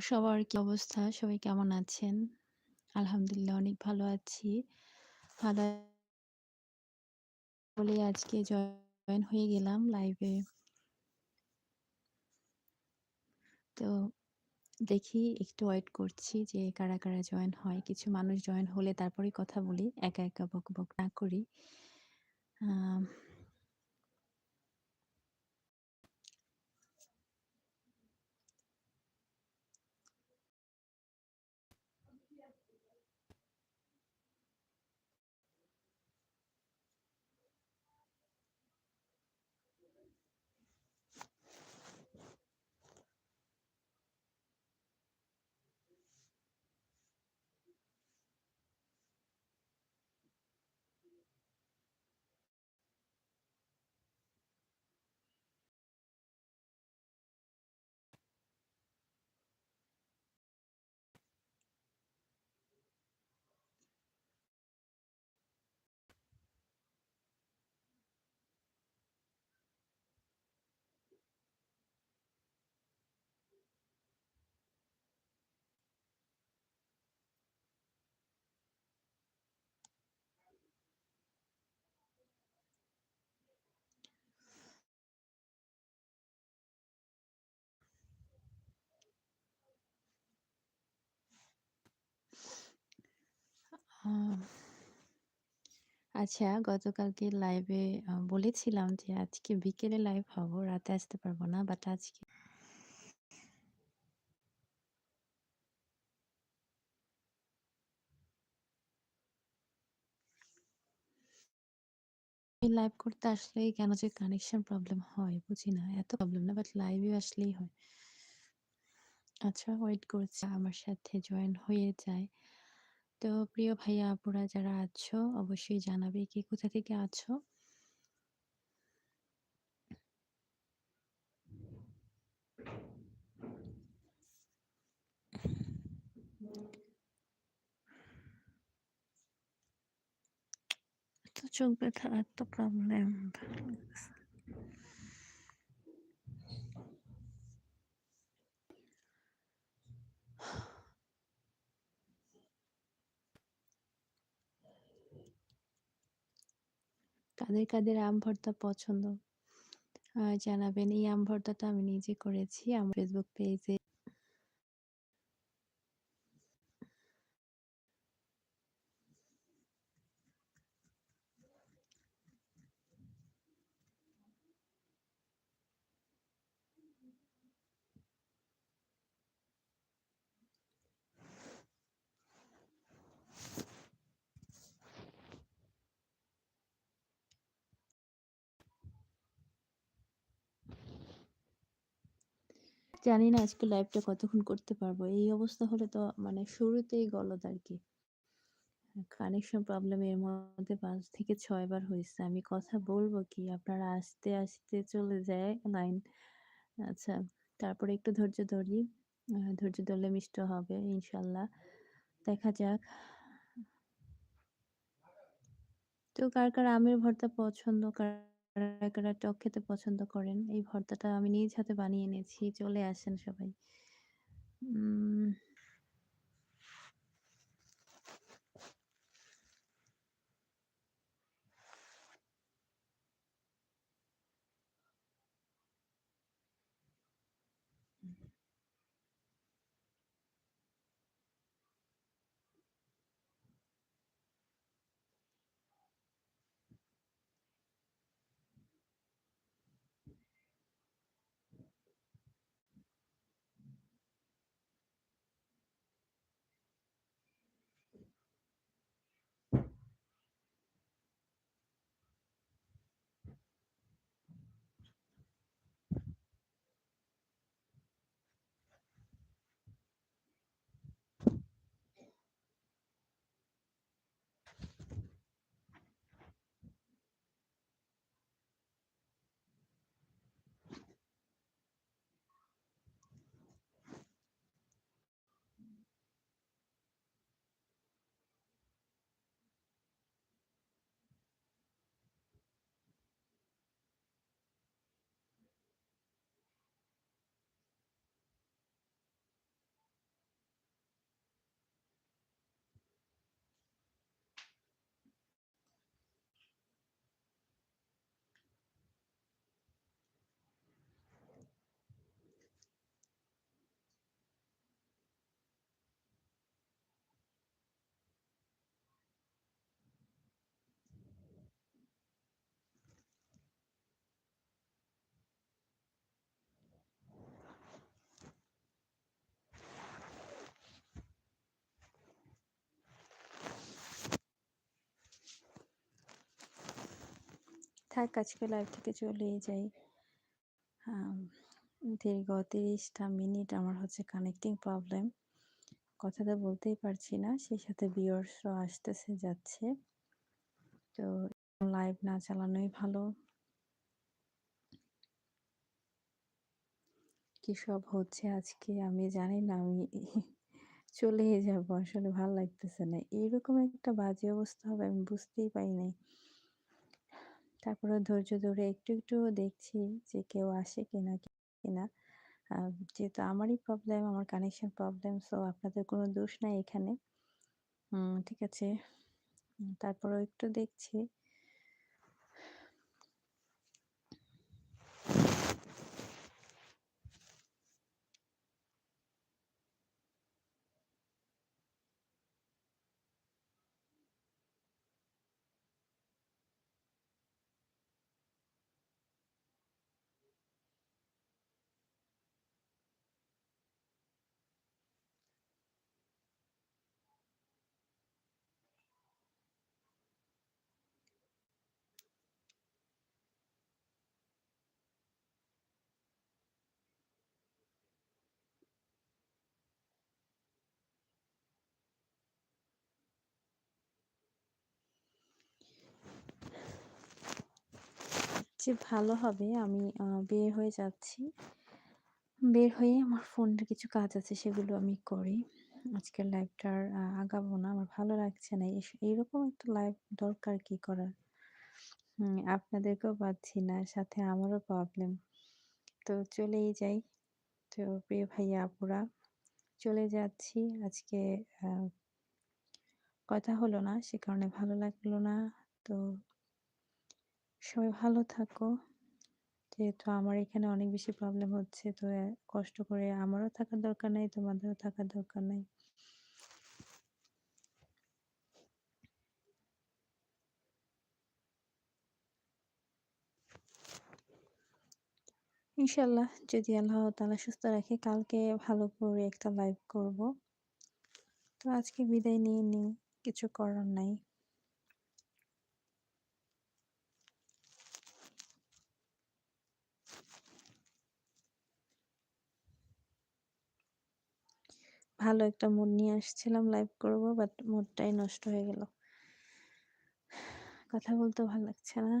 সবার কি অবস্থা? সবাই কেমন আছেন? আলহামদুলিল্লাহ অনেক ভালো আছি। ভালো বলেই আজকে জয়েন হয়ে গেলাম লাইভে। তো দেখি একটু ওয়েট করছি যে কারা, কারা জয়েন হয়। কিছু মানুষ জয়েন হলে তারপরেই কথা বলি। একা, একা বক বক না করি। আচ্ছা গতকালকে লাইভে বলেছিলাম যে আজকে বিকেলে লাইভ হব। রাতে আসতে পারব না। বাট আজকে লাইভ করতে আসলেই কেন যে কানেকশন প্রবলেম হয়, বুঝি না। এত প্রবলেম না বাট লাইভে আসলেই হয়। আচ্ছা ওয়েট করছি, আমার সাথে জয়েন হয়ে যায়। তো প্রিয় ভাইয়া আপুরা যারা আছো অবশ্যই জানাবে কে কোথা থেকে আছো? এত চোখ ব্যথা, এত প্রবলেম কাদের, কাদের আম ভর্তা পছন্দ? জানাবেন। এই আম ভর্তাটা আমি নিজে করেছি আমার ফেসবুক পেজে জানি না আজকে লাইভটা কতক্ষণ করতে পারব। এই অবস্থা হলে তো মানে শুরুতেই গলদ আরকি। কানেকশন প্রবলেম এর মধ্যে ৫ থেকে ৬ বার হইছে। আমি কথা বলব কি আপনারা আসতে, আসতে চলে যায় লাইন। আচ্ছা তারপরে একটু ধৈর্য ধরি। ধৈর্য ধরলে মিষ্ট হবে ইনশাআল্লাহ। দেখা যাক। তো কার, কার আমের ভর্তা পছন্দ? কারা, কারা কারা টক খেতে পছন্দ করেন। এই ভর্তাটা আমি নিজ হাতে বানিয়ে এনেছি, চলে আসেন সবাই। থাক, আজকে লাইভ থেকে চলেই যাই। দীর্ঘ ৩০ টা মিনিট আমার হচ্ছে কানেক্টিং প্রবলেম। কথা তো বলতেই পারছি না। সেই সাথে ভিউয়ার্সরাও আসতেছে, যাচ্ছে। তো লাইভ না চালানোই ভালো। কি সব হচ্ছে আজকে আমি জানি না, আমি চলেই যাব, আসলে ভালো লাগতেছে না। এইরকম একটা বাজে অবস্থা হবে আমি বুঝতেই পারি নাই। তারপরেও ধৈর্য ধরে একটু, একটু দেখছি যে কেউ আসে কিনা কিনা। যেহেতু আমারই প্রবলেম, আমার কানেকশন প্রবলেম সো আপনাদের কোনো দোষ নাই এখানে। ঠিক আছে। তারপরে একটু দেখছি। যে ভালো হবে আমি বের হয়ে যাচ্ছি। বের হয়ে আমার ফোনের কিছু কাজ আছে সেগুলো আমি করি। আজকের লাইভটা আর আগাবো না। আমার ভালো লাগছে না। এইরকম একটা লাইভ দরকার কি করার? আপনাদেরকেও পাচ্ছি না। সাথে আমারও প্রবলেম। তো চলেই যাই। তো প্রিয় ভাইয়া, আপুরা, চলে যাচ্ছি। আজকে কথা হলো না। সে কারণে ভালো লাগল না। তো সবাই ভালো থাকো। যেহেতু আমার এখানে অনেক বেশি প্রবলেম হচ্ছে তো কষ্ট করে আমারও থাকার দরকার নাই, তোমাদেরও থাকার দরকার নাই। ইনশাল্লাহ যদি আল্লাহ তাআলা সুস্থ রাখে কালকে ভালো করে একটা লাইভ করব। তো আজকে বিদায় নিয়ে নিই। কিছু করার নাই। ভালো একটা মুড নিয়ে আসছিলাম লাইভ করব বাট মুডটাই নষ্ট হয়ে গেল। কথা বলতে ভালো লাগছে না।